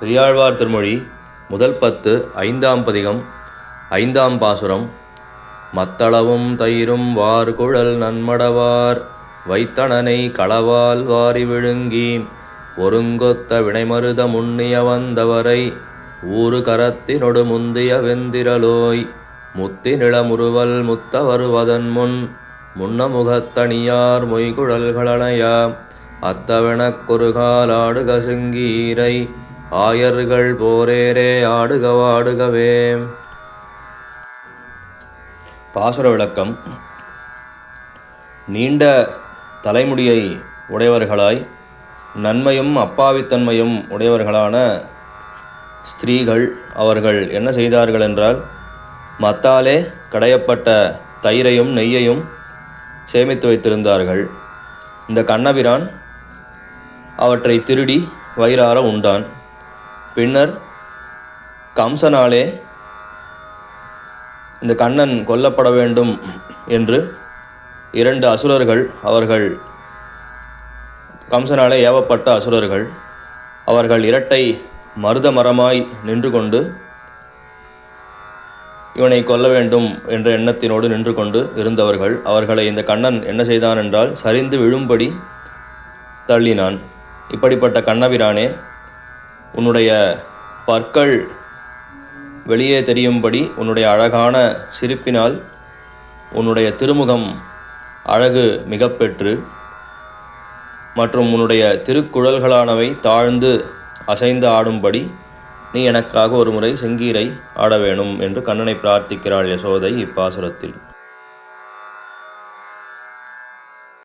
பெரியாழ்வார் திருமொழி முதல் பத்து ஐந்தாம் பதிகம் ஐந்தாம் பாசுரம். மத்தளவும் தயிரும் வார்குழல் நன்மடவார் வைத்தனனை களவால் வாரி விழுங்கி ஒருங்கொத்த வினைமருத முன்னிய வந்தவரை ஊறு கரத்தினொடு முந்திய வெந்திரலோய் முத்தி நிலமுறுவல் முத்த வருவதன் முன் முன்னமுகத்தணியார் மொய்குழல்களனையா அத்தவெனக் குறுகால் கசுங்கீரை ஆயர்கள் போரேரே ஆடுக வாடுகவே பாசுர விளக்கம். நீண்ட தலைமுடியை உடையவர்களாய் நன்மையும் அப்பாவித்தன்மையும் உடையவர்களான ஸ்திரீகள் அவர்கள் என்ன செய்தார்கள் என்றால் மத்தாலே கடையப்பட்ட தயிரையும் நெய்யையும் சேமித்து வைத்திருந்தார்கள். இந்த கண்ணபிரான் அவற்றை திருடி வயிறார உண்டான். பின்னர் கம்சனாலே இந்த கண்ணன் கொல்லப்பட வேண்டும் என்று இரண்டு அசுரர்கள் அவர்கள் கம்சனாலே ஏவப்பட்ட அசுரர்கள் அவர்கள் இரட்டை மருத மரமாய் நின்று கொண்டு இவனை கொல்ல வேண்டும் என்ற எண்ணத்தினோடு நின்று கொண்டு இருந்தவர்கள் அவர்களை இந்த கண்ணன் என்ன செய்தான் என்றால் சரிந்து விழும்படி தள்ளினான். இப்படிப்பட்ட கண்ணபிரானே உன்னுடைய பற்கள் வெளியே தெரியும்படி உன்னுடைய அழகான சிரிப்பினால் உன்னுடைய திருமுகம் அழகு மிகப்பெற்று மற்றும் உன்னுடைய திருக்குழல்களானவை தாழ்ந்து அசைந்து ஆடும்படி நீ எனக்காக ஒரு முறை செங்கீரை ஆட வேணும் என்று கண்ணனை பிரார்த்திக்கிறாள் யசோதை இப்பாசுரத்தில்.